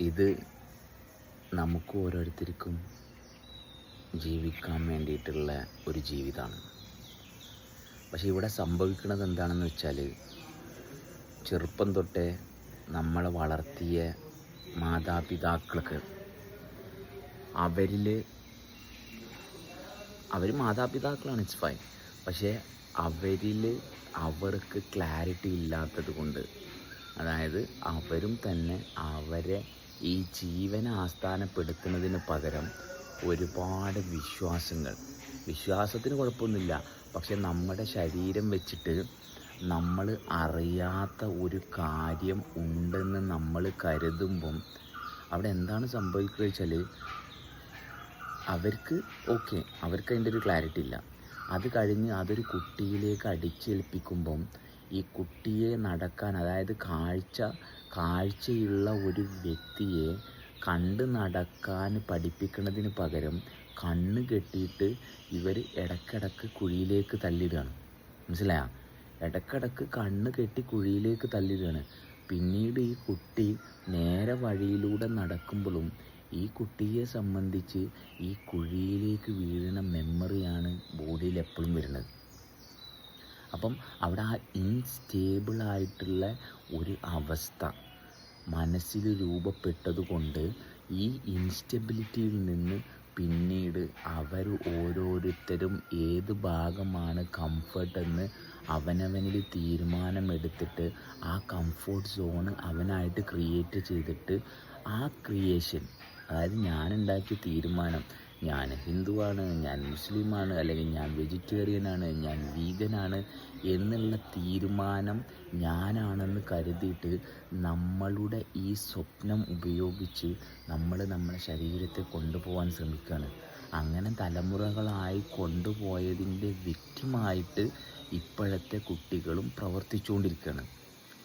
ഇത് നമുക്ക് ഓരോരുത്തർക്കും ജീവിക്കാൻ വേണ്ടിയിട്ടുള്ള ഒരു ജീവിതമാണ് പക്ഷേ ഇവിടെ സംഭവിക്കുന്നത് എന്താണെന്ന് വെച്ചാൽ ചെറുപ്പം തൊട്ടേ നമ്മളെ വളർത്തിയ മാതാപിതാക്കൾക്ക് അവരിൽ അവർ മാതാപിതാക്കളാണ് ഇറ്റ്സ് ഫൈൻ പക്ഷേ അവരിൽ അവർക്ക് ക്ലാരിറ്റി ഇല്ലാത്തത് കൊണ്ട് അതായത് അവരും തന്നെ അവരെ ഈ ജീവനെ ആസ്ഥാനപ്പെടുത്തുന്നതിന് പകരം ഒരുപാട് വിശ്വാസങ്ങൾ. വിശ്വാസത്തിന് കുഴപ്പമൊന്നുമില്ല. പക്ഷെ നമ്മുടെ ശരീരം വെച്ചിട്ട് നമ്മൾ അറിയാത്ത ഒരു കാര്യം ഉണ്ടെന്ന് നമ്മൾ കരുതുമ്പം അവിടെ എന്താണ് സംഭവിക്കുക വെച്ചാൽ അവർക്ക് ഓക്കെ അവർക്ക് അതിന്റെ ഒരു ക്ലാരിറ്റി ഇല്ല. അത് കഴിഞ്ഞ് അതൊരു കുട്ടിയിലേക്ക് അടിച്ചേൽപ്പിക്കുമ്പം ഈ കുട്ടിയെ നടക്കാൻ അതായത് കാഴ്ച കാഴ്ചയുള്ള ഒരു വ്യക്തിയെ കണ്ട് നടക്കാൻ പഠിപ്പിക്കുന്നതിന് പകരം കണ്ണ് കെട്ടിയിട്ട് ഇവർ ഇടക്കിടക്ക് കുഴിയിലേക്ക് തള്ളിയിടുകയാണ് മനസ്സിലായോ? ഇടക്കിടക്ക് കണ്ണ് കെട്ടി കുഴിയിലേക്ക് തള്ളിയിടുകയാണ് പിന്നീട് ഈ കുട്ടി നേരെ വഴിയിലൂടെ നടക്കുമ്പോഴും ഈ കുട്ടിയെ സംബന്ധിച്ച് ഈ കുഴിയിലേക്ക് വീഴുന്ന മെമ്മറിയാണ് ബോഡിയിൽ എപ്പോഴും വരുന്നത്. അപ്പം അവിടെ ആ ഇൻസ്റ്റേബിൾ ആയിട്ടുള്ള ഒരു അവസ്ഥ മനസ്സിൽ രൂപപ്പെട്ടതുകൊണ്ട് ഈ ഇൻസ്റ്റബിലിറ്റിയിൽ നിന്ന് പിന്നീട് അവർ ഓരോരുത്തരും ഏത് ഭാഗമാണ് കംഫർട്ട് എന്ന് അവനവനിൽ തീരുമാനമെടുത്തിട്ട് ആ കംഫോർട്ട് സോൺ അവനായിട്ട് ക്രിയേറ്റ് ചെയ്തിട്ട് ആ ക്രിയേഷൻ അതായത് ഞാനുണ്ടാക്കിയ തീരുമാനം ഞാൻ ഹിന്ദുവാണ് ഞാൻ മുസ്ലിമാണ് അല്ലെങ്കിൽ ഞാൻ വെജിറ്റേറിയനാണ് ഞാൻ വീഗനാണ് എന്നുള്ള തീരുമാനം ഞാനാണെന്ന് കരുതിയിട്ട് നമ്മളുടെ ഈ സ്വപ്നം ഉപയോഗിച്ച് നമ്മൾ നമ്മുടെ ശരീരത്തെ കൊണ്ടുപോകാൻ ശ്രമിക്കുകയാണ്. അങ്ങനെ തലമുറകളായി കൊണ്ടുപോയതിന്റെ വ്യക്തിമായിട്ട് ഇപ്പോഴത്തെ കുട്ടികളും പ്രവർത്തിച്ചുകൊണ്ടിരിക്കുകയാണ്.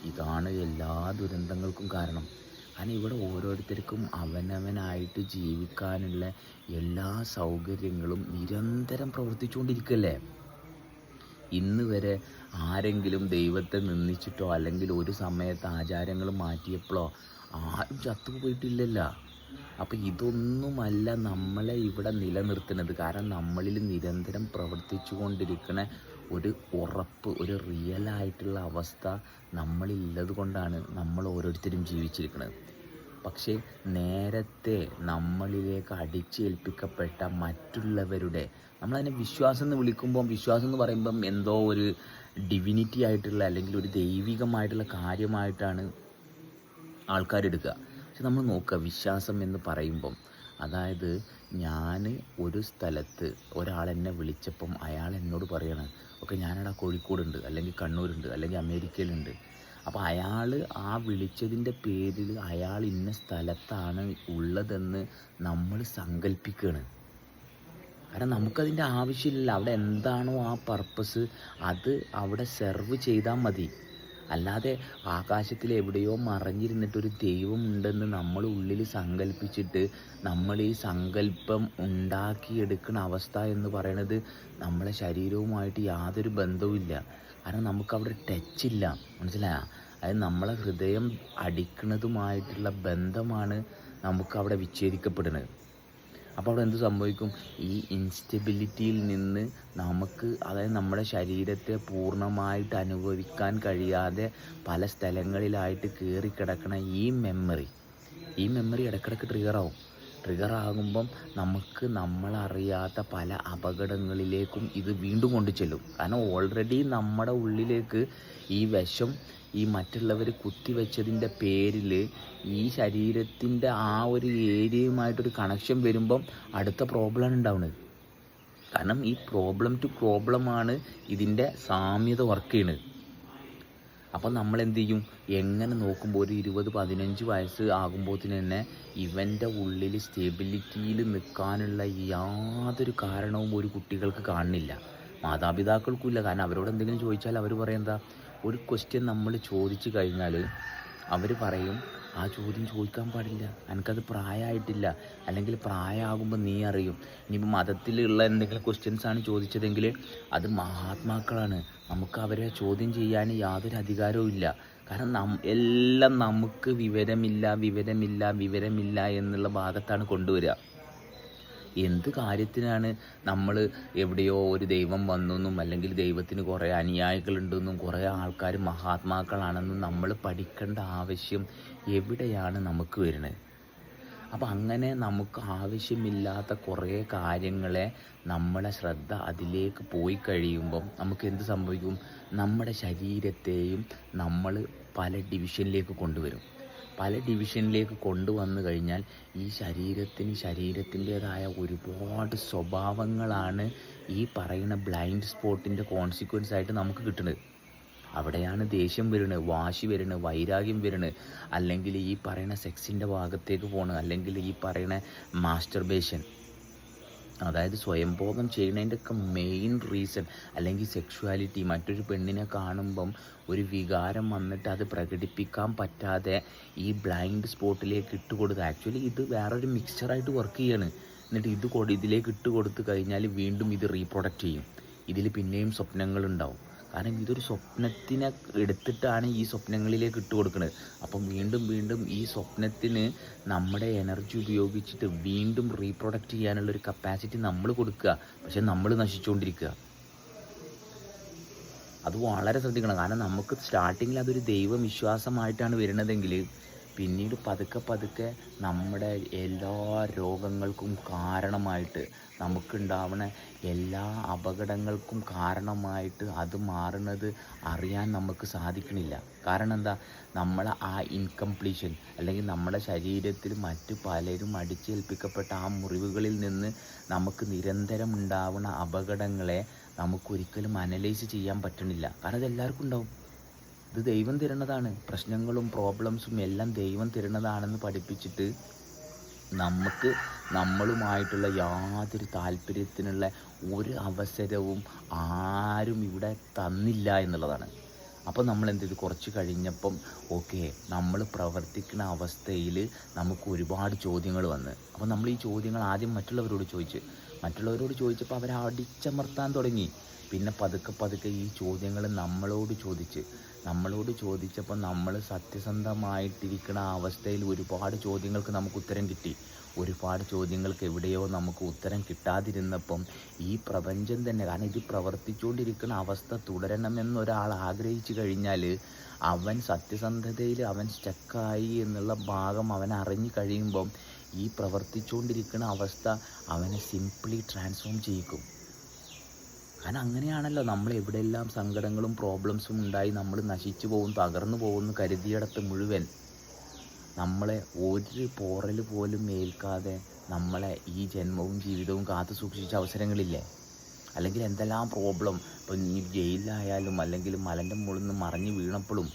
ഇതാണ് എല്ലാ ദുരന്തങ്ങൾക്കും കാരണം. കാരണം ഇവിടെ ഓരോരുത്തർക്കും അവനവനായിട്ട് ജീവിക്കാനുള്ള എല്ലാ സൗകര്യങ്ങളും നിരന്തരം പ്രവർത്തിച്ചുകൊണ്ടിരിക്കല്ലേ? ഇന്ന് വരെ ആരെങ്കിലും ദൈവത്തെ നിന്ദിച്ചിട്ടോ അല്ലെങ്കിൽ ഒരു സമയത്ത് ആചാരങ്ങൾ മാറ്റിയപ്പോഴോ ആരും ചത്തുപോയിട്ടില്ലല്ലോ. അപ്പം ഇതൊന്നുമല്ല നമ്മളെ ഇവിടെ നിലനിർത്തുന്നത്. കാരണം നമ്മളിൽ നിരന്തരം പ്രവർത്തിച്ചു കൊണ്ടിരിക്കുന്ന ഒരു ഉറപ്പ് ഒരു റിയൽ ആയിട്ടുള്ള അവസ്ഥ നമ്മളില്ലത് കൊണ്ടാണ് നമ്മൾ ഓരോരുത്തരും ജീവിച്ചിരിക്കുന്നത്. പക്ഷേ നേരത്തെ നമ്മളിലേക്ക് അടിച്ചേൽപ്പിക്കപ്പെട്ട മറ്റുള്ളവരുടെ നമ്മളതിനെ വിശ്വാസം എന്ന് വിളിക്കുമ്പം വിശ്വാസം എന്ന് പറയുമ്പം എന്തോ ഒരു ഡിവിനിറ്റി ആയിട്ടുള്ള അല്ലെങ്കിൽ ഒരു ദൈവികമായിട്ടുള്ള കാര്യമായിട്ടാണ് ആൾക്കാരെടുക്കുക. പക്ഷെ നമ്മൾ നോക്കുക വിശ്വാസം എന്ന് പറയുമ്പം അതായത് ഞാൻ ഒരു സ്ഥലത്ത് ഒരാൾ എന്നെ വിളിച്ചപ്പം അയാൾ എന്നോട് പറയണം ഓക്കെ ഞാനവിടെ കോഴിക്കോടുണ്ട് അല്ലെങ്കിൽ കണ്ണൂരുണ്ട് അല്ലെങ്കിൽ അമേരിക്കയിലുണ്ട്. അപ്പോൾ അയാൾ ആ വിളിച്ചതിന്റെ പേരിൽ അയാൾ ഇന്ന സ്ഥലത്താണ് ഉള്ളതെന്ന് നമ്മൾ സങ്കല്പിക്കുകയാണ് കാരണം നമുക്കതിന്റെ ആവശ്യമില്ല അവിടെ എന്താണോ ആ പർപ്പസ് അത് അവിടെ സെർവ് ചെയ്താൽ മതി. അല്ലാതെ ആകാശത്തിൽ എവിടെയോ മറഞ്ഞിരുന്നിട്ടൊരു ദൈവം ഉണ്ടെന്ന് നമ്മൾ ഉള്ളിൽ സങ്കല്പിച്ചിട്ട് നമ്മൾ ഈ സങ്കല്പം ഉണ്ടാക്കിയെടുക്കുന്ന അവസ്ഥ എന്ന് പറയുന്നത് നമ്മളെ ശരീരവുമായിട്ട് യാതൊരു ബന്ധവുമില്ല. കാരണം നമുക്ക് നമുക്കവിടെ ടച്ചില്ല. മനസ്സിലായോ? അതായത് നമ്മളെ ഹൃദയം അടിക്കുന്നതുമായിട്ടുള്ള ബന്ധമാണ് നമുക്ക് നമുക്കവിടെ വിച്ഛേദിക്കപ്പെടുന്നത്. അപ്പോൾ അവിടെ എന്ത് സംഭവിക്കും? ഈ ഇൻസ്റ്റബിലിറ്റിയിൽ നിന്ന് നമുക്ക് അതായത് നമ്മുടെ ശരീരത്തെ പൂർണമായിട്ട് അനുഭവിക്കാൻ കഴിയാതെ പല സ്ഥലങ്ങളിലായിട്ട് കയറിക്കിടക്കണ ഈ മെമ്മറി ഈ മെമ്മറി ഇടയ്ക്കിടയ്ക്ക് ട്രിഗറാവും ട്രിഗർ ആകുമ്പം നമുക്ക് നമ്മളറിയാത്ത പല അപകടങ്ങളിലേക്കും ഇത് വീണ്ടും കൊണ്ടു ചെല്ലും കാരണം ഓൾറെഡി നമ്മുടെ ഉള്ളിലേക്ക് ഈ വിഷം ഈ മറ്റുള്ളവർ കുത്തിവെച്ചതിന്റെ പേരിൽ ഈ ശരീരത്തിന്റെ ആ ഒരു ഏരിയയുമായിട്ടൊരു കണക്ഷൻ വരുമ്പം അടുത്ത പ്രോബ്ലമാണ് ഉണ്ടാവുന്നത് കാരണം ഈ പ്രോബ്ലം ടു പ്രോബ്ലമാണ് ഇതിന്റെ സാമ്യത വർക്ക് ചെയ്യുന്നത് അപ്പം നമ്മൾ എന്ത് ചെയ്യും എങ്ങനെ നോക്കുമ്പോൾ ഒരു ഇരുപത് പതിനഞ്ച് വയസ്സ് ആകുമ്പോഴത്തിന് തന്നെ ഇവന്റെ ഉള്ളിൽ സ്റ്റെബിലിറ്റിയിൽ നിൽക്കാനുള്ള യാതൊരു കാരണവും ഒരു കുട്ടികൾക്ക് കാണുന്നില്ല. മാതാപിതാക്കൾക്കും ഇല്ല കാരണം അവരോട് എന്തെങ്കിലും ചോദിച്ചാൽ അവർ പറയും എന്താ? ഒരു ക്വസ്റ്റ്യൻ നമ്മൾ ചോദിച്ചു കഴിഞ്ഞാൽ അവർ പറയും ആ ചോദ്യം ചോദിക്കാൻ പാടില്ല. എനിക്കത് പ്രായമായിട്ടില്ല അല്ലെങ്കിൽ പ്രായമാകുമ്പോൾ നീ അറിയും. ഇനിയിപ്പോൾ മതത്തിലുള്ള എന്തെങ്കിലും ക്വസ്റ്റ്യൻസ് ആണ് ചോദിച്ചതെങ്കിൽ അത് മഹാത്മാക്കളാണ്. നമുക്ക് അവരെ ചോദ്യം ചെയ്യാൻ യാതൊരു അധികാരവും ഇല്ല. കാരണം നം എല്ലാം നമുക്ക് വിവരമില്ല വിവരമില്ല വിവരമില്ല എന്നുള്ള ഭാഗത്താണ് കൊണ്ടുവരിക. എന്ത് കാര്യത്തിനാണ് നമ്മൾ എവിടെയോ ഒരു ദൈവം വന്നെന്നും അല്ലെങ്കിൽ ദൈവത്തിന് കുറേ അനുയായികളുണ്ടെന്നും കുറേ ആൾക്കാർ മഹാത്മാക്കളാണെന്നും നമ്മൾ പഠിക്കേണ്ട ആവശ്യം എവിടെയാണ് നമുക്ക് വരുന്നത്? അപ്പം അങ്ങനെ നമുക്ക് ആവശ്യമില്ലാത്ത കുറേ കാര്യങ്ങളെ നമ്മളെ ശ്രദ്ധ അതിലേക്ക് പോയി കഴിയുമ്പം നമുക്ക് എന്ത് സംഭവിക്കും? നമ്മുടെ ശരീരത്തെയും നമ്മൾ പല ഡിവിഷനിലേക്ക് കൊണ്ടുവരും. പല ഡിവിഷനിലേക്ക് കൊണ്ടുവന്നു കഴിഞ്ഞാൽ ഈ ശരീരത്തിന് ശരീരത്തിന്റെതായ ഒരുപാട് സ്വഭാവങ്ങളാണ് ഈ പറയുന്ന ബ്ലൈൻഡ് സ്പോട്ടിന്റെ കോൺസിക്വൻസ് ആയിട്ട് നമുക്ക് കിട്ടുന്നത്. അവിടെയാണ് ദേഷ്യം വരുന്നത് വാശി വരുന്നത് വൈരാഗ്യം വരുന്നത്. അല്ലെങ്കിൽ ഈ പറയുന്ന സെക്സിന്റെ ഭാഗത്തേക്ക് പോകണം അല്ലെങ്കിൽ ഈ പറയുന്ന മാസ്റ്റർബേഷൻ അതായത് സ്വയംഭോഗം ചെയ്യുന്നതിന്റെ ഒക്കെ മെയിൻ റീസൺ അല്ലെങ്കിൽ സെക്ഷുവാലിറ്റി മറ്റൊരു പെണ്ണിനെ കാണുമ്പം ഒരു വികാരം വന്നിട്ട് അത് പ്രകടിപ്പിക്കാൻ പറ്റാതെ ഈ ബ്ലൈൻഡ് സ്പോട്ടിലേക്ക് ഇട്ട് കൊടുത്ത് ആക്ച്വലി ഇത് വേറൊരു മിക്സ്ചറായിട്ട് വർക്ക് ചെയ്യാണ്. എന്നിട്ട് ഇത് ഇതിലേക്ക് ഇട്ട് കൊടുത്തു കഴിഞ്ഞാൽ വീണ്ടും ഇത് റീപ്രൊഡക്റ്റ് ചെയ്യും. ഇതിൽ പിന്നെയും സ്വപ്നങ്ങളുണ്ടാവും. കാരണം ഇതൊരു സ്വപ്നത്തിനെ എടുത്തിട്ടാണ് ഈ സ്വപ്നങ്ങളിലേക്ക് ഇട്ട് കൊടുക്കുന്നത് അപ്പം വീണ്ടും വീണ്ടും ഈ സ്വപ്നത്തിന് നമ്മുടെ എനർജി ഉപയോഗിച്ചിട്ട് വീണ്ടും റീപ്രൊഡക്റ്റ് ചെയ്യാനുള്ള ഒരു കപ്പാസിറ്റി നമ്മൾ കൊടുക്കുക. പക്ഷെ നമ്മൾ നശിച്ചുകൊണ്ടിരിക്കുക. അത് വളരെ ശ്രദ്ധിക്കണം. കാരണം നമുക്ക് സ്റ്റാർട്ടിങ്ങിൽ അതൊരു ദൈവവിശ്വാസമായിട്ടാണ് വരുന്നതെങ്കിൽ പിന്നീട് പതുക്കെ പതുക്കെ നമ്മുടെ എല്ലാ രോഗങ്ങൾക്കും കാരണമായിട്ട് നമുക്കുണ്ടാവുന്ന എല്ലാ അപകടങ്ങൾക്കും കാരണമായിട്ട് അത് മാറുന്നത് അറിയാൻ നമുക്ക് സാധിക്കണില്ല. കാരണം എന്താ? നമ്മളെ ആ ഇൻകംപ്ലീഷൻ അല്ലെങ്കിൽ നമ്മുടെ ശരീരത്തിൽ മറ്റു പലരും അടിച്ചേൽപ്പിക്കപ്പെട്ട ആ മുറിവുകളിൽ നിന്ന് നമുക്ക് നിരന്തരം ഉണ്ടാവുന്ന അപകടങ്ങളെ നമുക്കൊരിക്കലും അനലൈസ് ചെയ്യാൻ പറ്റണില്ല. കാരണം അത് എല്ലാവർക്കും ഉണ്ടാവും. ഇത് ദൈവം തരുന്നതാണ്. പ്രശ്നങ്ങളും പ്രോബ്ലംസും എല്ലാം ദൈവം തരുന്നതാണെന്ന് പഠിപ്പിച്ചിട്ട് നമുക്ക് നമ്മളുമായിട്ടുള്ള യാതൊരു താല്പര്യത്തിനുള്ള ഒരു അവസരവും ആരും ഇവിടെ തന്നില്ല എന്നുള്ളതാണ്. അപ്പോൾ നമ്മൾ എന്ത് ചെയ്തു? കുറച്ച് കഴിഞ്ഞപ്പം ഓക്കെ നമ്മൾ പ്രവർത്തിക്കുന്ന അവസ്ഥയിൽ നമുക്ക് ഒരുപാട് ചോദ്യങ്ങൾ വന്ന്. അപ്പോൾ നമ്മൾ ഈ ചോദ്യങ്ങൾ ആദ്യം മറ്റുള്ളവരോട് ചോദിച്ച്. മറ്റുള്ളവരോട് ചോദിച്ചപ്പോൾ അവരെ അടിച്ചമർത്താൻ തുടങ്ങി. പിന്നെ പതുക്കെ പതുക്കെ ഈ ചോദ്യങ്ങൾ നമ്മളോട് ചോദിച്ച്. നമ്മളോട് ചോദിച്ചപ്പോൾ നമ്മൾ സത്യസന്ധമായിട്ടിരിക്കുന്ന അവസ്ഥയിൽ ഒരുപാട് ചോദ്യങ്ങൾക്ക് നമുക്ക് ഉത്തരം കിട്ടി. ഒരുപാട് ചോദ്യങ്ങൾക്ക് എവിടെയോ നമുക്ക് ഉത്തരം കിട്ടാതിരുന്നപ്പം ഈ പ്രപഞ്ചം തന്നെ കാരണം ഇത് പ്രവർത്തിച്ചുകൊണ്ടിരിക്കുന്ന അവസ്ഥ തുടരണമെന്നൊരാൾ ആഗ്രഹിച്ചു കഴിഞ്ഞാൽ അവൻ സത്യസന്ധതയിൽ അവൻ സ്റ്റക്കായി എന്നുള്ള ഭാഗം അവൻ അറിഞ്ഞു കഴിയുമ്പം ഈ പ്രവർത്തിച്ചുകൊണ്ടിരിക്കുന്ന അവസ്ഥ അവനെ സിംപ്ലി ട്രാൻസ്ഫോം ചെയ്യിക്കും. കാരണം അങ്ങനെയാണല്ലോ. നമ്മൾ എവിടെയെല്ലാം സങ്കടങ്ങളും പ്രോബ്ലംസും ഉണ്ടായി നമ്മൾ നശിച്ചു പോകും തകർന്നു പോകുന്നു കരുതിയിടത്ത് മുഴുവൻ നമ്മളെ ഒരു പോറൽ പോലും ഏൽക്കാതെ നമ്മളെ ഈ ജന്മവും ജീവിതവും കാത്തു സൂക്ഷിച്ച അവസരങ്ങളില്ലേ? അല്ലെങ്കിൽ എന്തെല്ലാം പ്രോബ്ലം ഇപ്പം ഇനി ജയിലിലായാലും അല്ലെങ്കിൽ മലന്റെ മുകളിൽ നിന്ന് മറിഞ്ഞ് വീണപ്പോഴും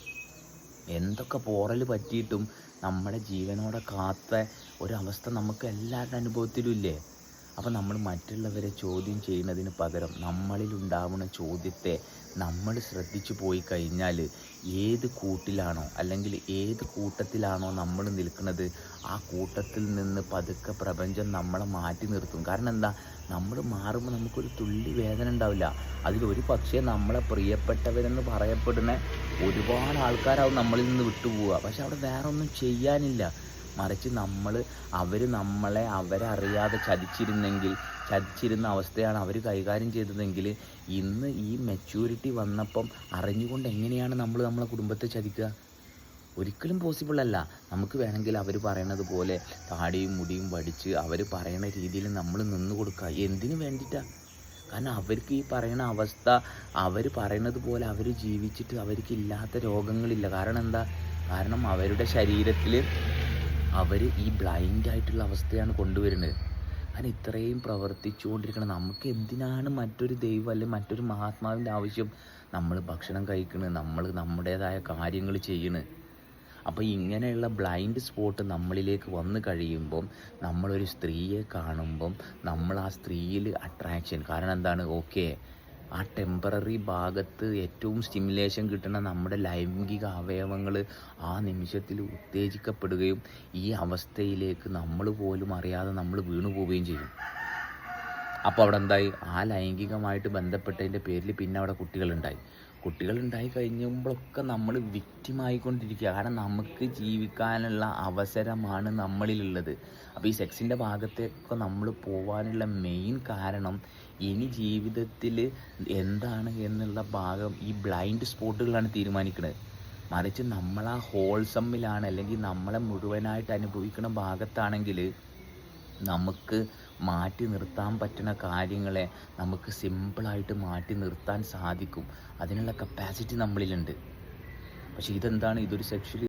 എന്തൊക്കെ പോറൽ പറ്റിയിട്ടും നമ്മുടെ ജീവനോടെ കാത്ത ഒരവസ്ഥ നമുക്ക് എല്ലാവരുടെ അനുഭവത്തിലും ഇല്ലേ? അപ്പോൾ നമ്മൾ മറ്റുള്ളവരെ ചോദ്യം ചെയ്യുന്നതിന് പകരം നമ്മളിൽ നമ്മളിലുണ്ടാവുന്ന ചോദ്യത്തെ നമ്മൾ ശ്രദ്ധിച്ചു പോയി കഴിഞ്ഞാൽ ഏത് കൂട്ടിലാണോ അല്ലെങ്കിൽ ഏത് കൂട്ടത്തിലാണോ നമ്മൾ നിൽക്കുന്നത് ആ കൂട്ടത്തിൽ നിന്ന് പതുക്കെ പ്രപഞ്ചം നമ്മളെ മാറ്റി നിർത്തും. കാരണം എന്താ? നമ്മൾ മാറുമ്പോൾ നമുക്കൊരു തുള്ളി വേദന ഉണ്ടാവില്ല. അതിലൊരു പക്ഷേ നമ്മളെ പ്രിയപ്പെട്ടവരെന്ന് പറയപ്പെടുന്ന ഒരുപാട് ആൾക്കാരാവും നമ്മളിൽ നിന്ന് വിട്ടുപോവുക. പക്ഷെ അവിടെ വേറെ ഒന്നും ചെയ്യാനില്ല. മറിച്ച് നമ്മൾ അവർ നമ്മളെ അവരറിയാതെ ചതിച്ചിരുന്നെങ്കിൽ ചതിച്ചിരുന്ന അവസ്ഥയാണ് അവർ കൈകാര്യം ചെയ്തതെങ്കിൽ ഇന്ന് ഈ മെച്യൂരിറ്റി വന്നപ്പം അറിഞ്ഞുകൊണ്ട് എങ്ങനെയാണ് നമ്മൾ നമ്മളെ കുടുംബത്തെ ചതിക്കുക? ഒരിക്കലും പോസിബിൾ അല്ല. നമുക്ക് വേണമെങ്കിൽ അവർ പറയണത് പോലെ താടിയും മുടിയും വടിച്ച് അവർ പറയണ രീതിയിൽ നമ്മൾ നിന്ന് കൊടുക്കുക. എന്തിനു വേണ്ടിയിട്ടാണ് കാരണം അവർക്ക് ഈ പറയുന്ന അവസ്ഥ അവർ പറയണത് പോലെ അവർ ജീവിച്ചിട്ട് അവർക്ക് ഇല്ലാത്ത രോഗങ്ങളില്ല. കാരണം എന്താ? കാരണം അവരുടെ ശരീരത്തിൽ അവർ ഈ ബ്ലൈൻഡ് ആയിട്ടുള്ള അവസ്ഥയാണ് കൊണ്ടുവരുന്നത്. അങ്ങനെ ഇത്രയും പ്രവർത്തിച്ചുകൊണ്ടിരിക്കണം. നമുക്ക് എന്തിനാണ് മറ്റൊരു ദൈവം അല്ലെങ്കിൽ മറ്റൊരു മഹാത്മാവിന്റെ ആവശ്യം? നമ്മൾ ഭക്ഷണം കഴിക്കണ് നമ്മൾ നമ്മുടേതായ കാര്യങ്ങൾ ചെയ്യണ്. അപ്പോൾ ഇങ്ങനെയുള്ള ബ്ലൈൻഡ് സ്പോട്ട് നമ്മളിലേക്ക് വന്നു കഴിയുമ്പം നമ്മളൊരു സ്ത്രീയെ കാണുമ്പം നമ്മൾ ആ സ്ത്രീയിൽ അട്രാക്ഷൻ കാരണം എന്താണ്? ഓക്കെ ആ ടെമ്പററി ഭാഗത്ത് ഏറ്റവും സ്റ്റിമുലേഷൻ കിട്ടുന്ന നമ്മുടെ ലൈംഗിക അവയവങ്ങൾ ആ നിമിഷത്തിൽ ഉത്തേജിക്കപ്പെടുകയും ഈ അവസ്ഥയിലേക്ക് നമ്മൾ പോലും അറിയാതെ നമ്മൾ വീണു പോവുകയും ചെയ്യും. അപ്പോൾ അവിടെ എന്തായി? ആ ലൈംഗികമായിട്ട് ബന്ധപ്പെട്ടതിന്റെ പേരിൽ പിന്നെ അവിടെ കുട്ടികളുണ്ടായി. കുട്ടികൾ ഉണ്ടായി കഴിയുമ്പോഴൊക്കെ നമ്മൾ വിക്റ്റിമായിക്കൊണ്ടിരിക്കുക കാരണം നമുക്ക് ജീവിക്കാനുള്ള അവസരമാണ് നമ്മളിലുള്ളത്. അപ്പോൾ ഈ സെക്സിന്റെ ഭാഗത്തേക്കൊക്കെ നമ്മൾ പോകാനുള്ള മെയിൻ കാരണം ഇനി ജീവിതത്തിൽ എന്താണ് എന്നുള്ള ഭാഗം ഈ ബ്ലൈൻഡ് സ്പോട്ടുകളാണ് തീരുമാനിക്കുന്നത് മറിച്ച് നമ്മൾ ആ ഹോൾസമ്മിലാണ് അല്ലെങ്കിൽ നമ്മളെ മുഴുവനായിട്ട് അനുഭവിക്കുന്ന ഭാഗത്താണെങ്കിൽ നമുക്ക് മാറ്റി നിർത്താൻ പറ്റുന്ന കാര്യങ്ങളെ നമുക്ക് സിമ്പിളായിട്ട് മാറ്റി നിർത്താൻ സാധിക്കും. അതിനുള്ള കപ്പാസിറ്റി നമ്മളിലുണ്ട്. പക്ഷേ ഇതെന്താണ്? ഇതൊരു സെക്ഷലി